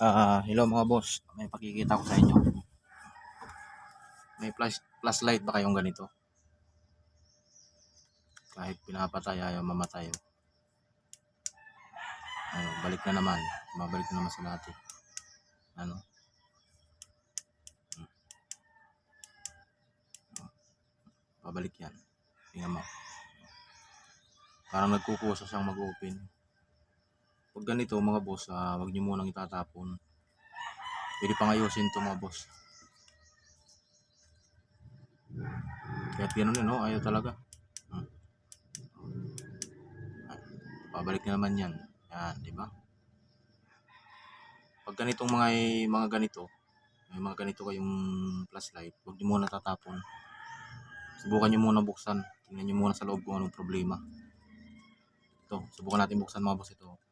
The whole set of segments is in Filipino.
Ah, hello mga boss. May pakikita ko sa inyo. May flash, flashlight ba kayong ganito? Kahit pinapatay ayaw mamatay. Ano, balik na naman. Mabalik na naman sa dati. Ano? Hmm. Pabalik yan. Tingnan mo. Parang nagkukusa siyang mag-open. Pag ganito mga boss, ah, wag niyo munang itatapon. Pwede pang ayusin to mga boss. Kahit ganun yun, no? ayaw talaga. Hmm. Pabalik na naman yan. Yan, di ba? Pag ganitong mga mga ganito, may mga ganito kayong flashlight, huwag niyo muna tatapon. Subukan niyo muna buksan. Tingnan niyo muna sa loob kung anong problema. Ito, subukan natin buksan mga boss ito.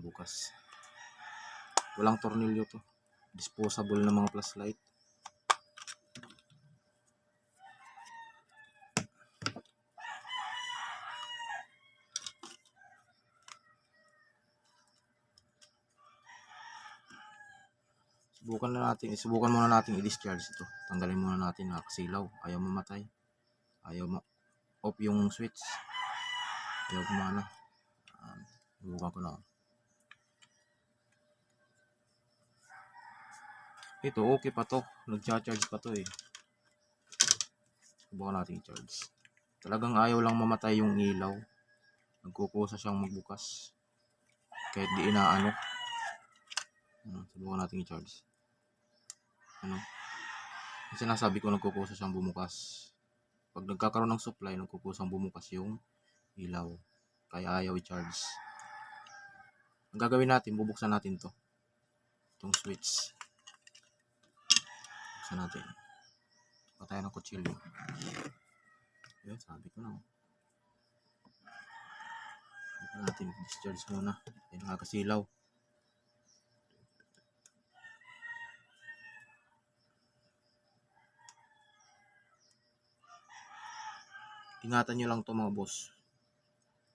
Bukas. Walang tornilyo to. Disposable na mga flashlight. Subukan na natin, subukan muna natin i-discharge ito. Tanggalin muna natin na kasilaw. Ayaw mamatay. Ayaw ma off yung switch. Ayaw kumana. Um, subukan ko na. Ito, okay pa to. Nag-charge pa to eh. Subukan natin i-charge. Talagang ayaw lang mamatay yung ilaw. Nagkukusa siyang magbukas. Kahit di inaano. Ano, subukan natin i-charge. Ano? Yung sinasabi ko nagkukusa siyang bumukas. Pag nagkakaroon ng supply, nagkukusang bumukas yung ilaw. Kaya ayaw i-charge. Ang gagawin natin, bubuksan natin to. Itong switch. Buksan natin. Patayan ng kutsilyo. Yun, sabi ko na. Buksan natin, discharge muna. Yan nakakasilaw. Ingatan nyo lang to mga boss.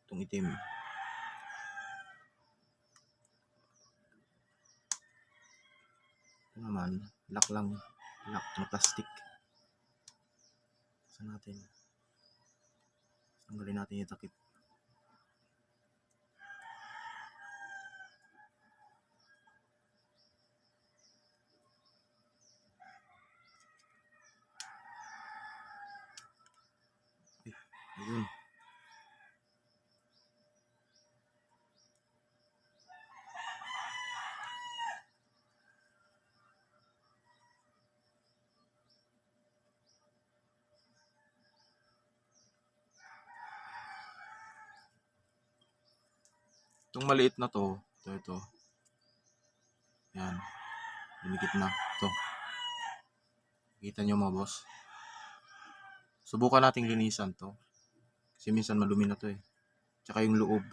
Itong itim. Ito naman, lock lang. Lock na plastic. Saan natin? Tanggalin natin yung takip. Ay, ayun. Itong maliit na to, ito, ito. Yan. Lumikit na. Ito. Kita nyo mga boss. Subukan nating linisan to. Kasi minsan malumi na to eh. Tsaka yung loob.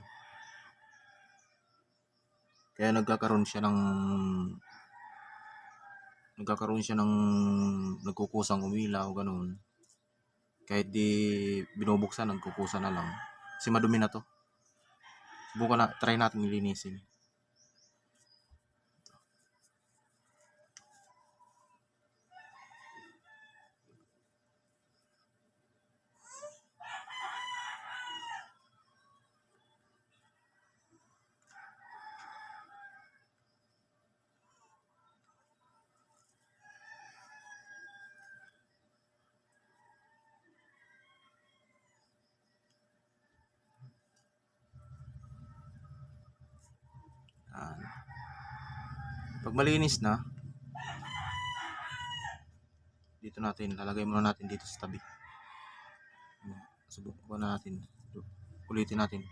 Kaya nagkakaroon siya ng nagkakaroon siya ng nagkukusang umilaw, ganun. Kahit di binubuksan, nagkukusa na lang. Kasi madumi na to. Subukan na, try natin linisin. Yan. Pag malinis na, dito natin, lalagay muna natin dito sa tabi. Subukan na natin. Ulitin natin.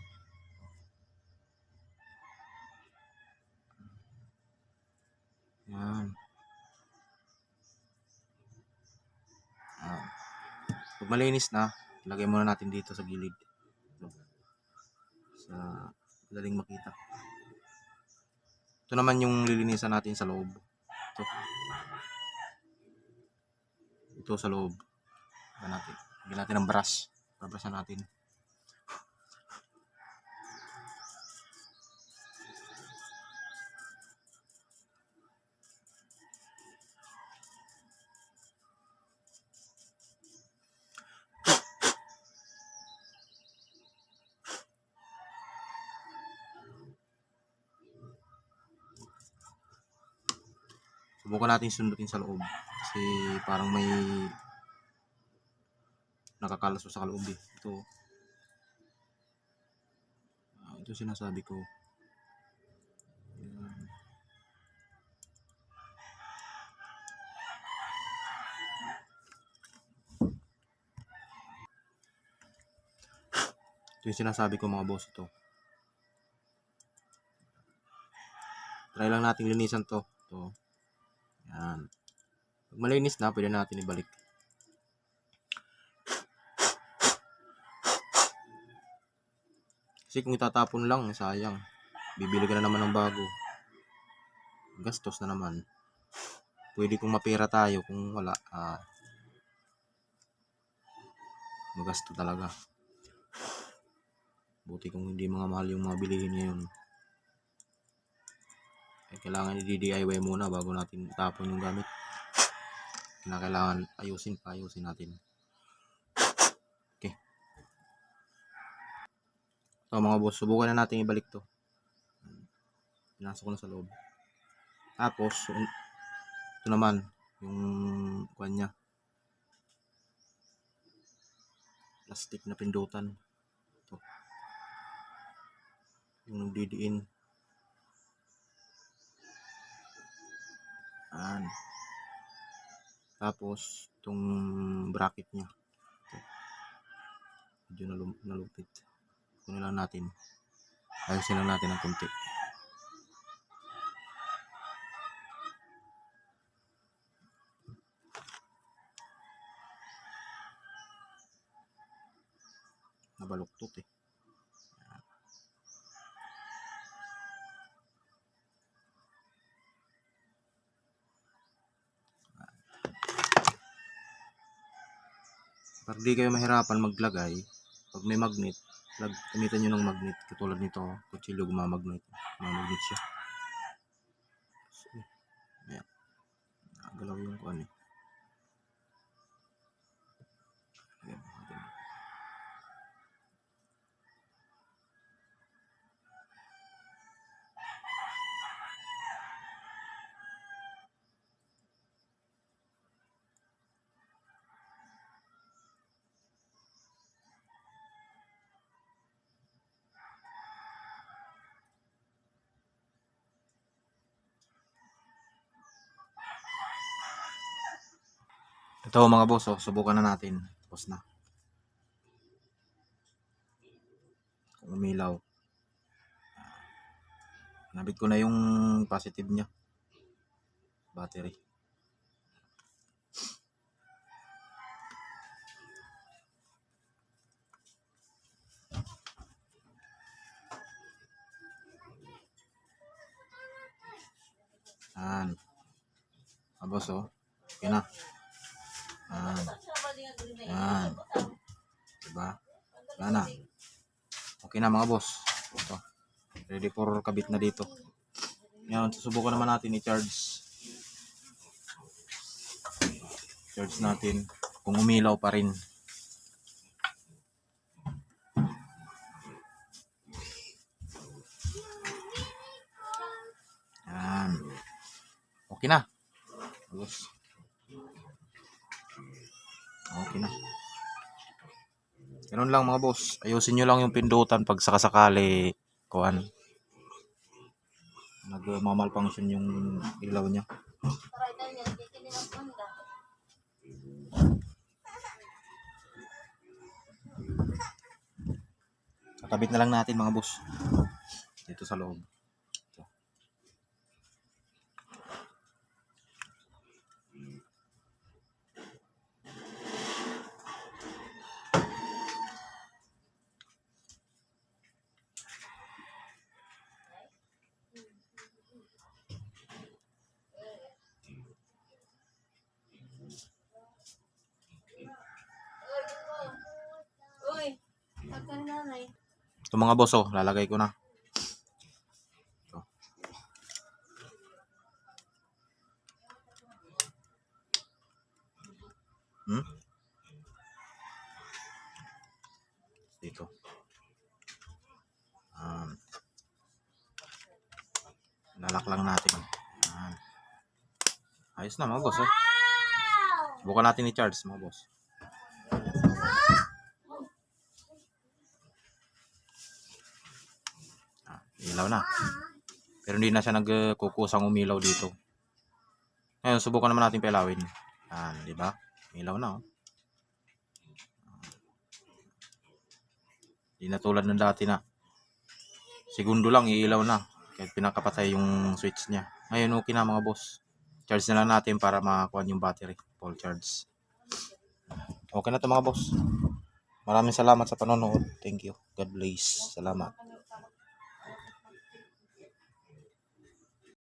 Yan. Yan. Pag malinis na, lagay muna natin dito sa gilid. Ito. Sa madaling makita. Ito naman yung lilinisan natin sa loob. Ito. Ito sa loob. Lagyan natin. Lagyan natin ng brush. Babrasan natin. Subukan natin sundutin sa loob. Kasi parang may nakakalas sa kaloob eh. Ito. Ah, ito sinasabi ko. Ito yung sinasabi ko mga boss ito. Try lang natin linisan to. Ito. Yan. Pag malinis na, pwede natin ibalik. Kasi kung itatapon lang, sayang. Bibili ka na naman ng bago. Gastos na naman. Pwede kung mapera tayo, kung wala, ah, magasto talaga. Buti kung hindi mga mahal yung mga bilihin ngayon. Kailangan i-DIY muna bago natin tapon yung gamit. Kailangan ayusin pa, ayusin natin. Okay. So mga boss, subukan na natin ibalik to. Pinasok ko na sa loob. Tapos, ito naman, yung kuwan niya. Plastic na pindutan. Ito. Yung nagdidiin. Yan. Tapos, itong bracket niya. Ito. Medyo nalum- nalupit. Kunin lang natin. Ayusin lang natin ng konti. Nabaluktot eh. Para di kayo mahirapan maglagay, pag may magnet, lag, gamitan nyo ng magnet. Katulad nito, kutsilyo gumamagnet. Gumamagnet siya. So, ayan. Nakagalaw yung kuan eh. Ito mga boss, oh, subukan na natin. Tapos na. Umilaw. Nabit ko na yung positive niya. Battery. Yan. Ah, boss, oh. Okay na. Yan. Yan. Diba? Wala. Okay na mga boss. Ito. Ready for kabit na dito. Yan, susubukan naman natin i-charge. Charge natin kung umilaw pa rin. Yan. Okay na. Boss. Okay na. Ganun lang mga boss. Ayusin nyo lang yung pindutan pag sakasakali kuan. Nag-malfunction yung ilaw niya. Kakabit na lang natin mga boss. Dito sa loob. Ito mga boss oh, lalagay ko na. Ito. Hmm? Dito. Um, lalak lang natin. Ayos na mga boss. Oh. Subukan natin i-charge mga boss. Ilaw na. Pero hindi na siya nagkukusang umilaw dito. Ngayon, subukan naman natin pelawin. Yan, di ba? Ilaw na, oh. Hindi na tulad ng dati na segundo lang iilaw na. Kahit pinakapatay yung switch niya. Ngayon, okay na mga boss. Charge na lang natin para makakuha yung battery. Full charge. Okay na to mga boss. Maraming salamat sa panonood. Thank you. God bless. Salamat.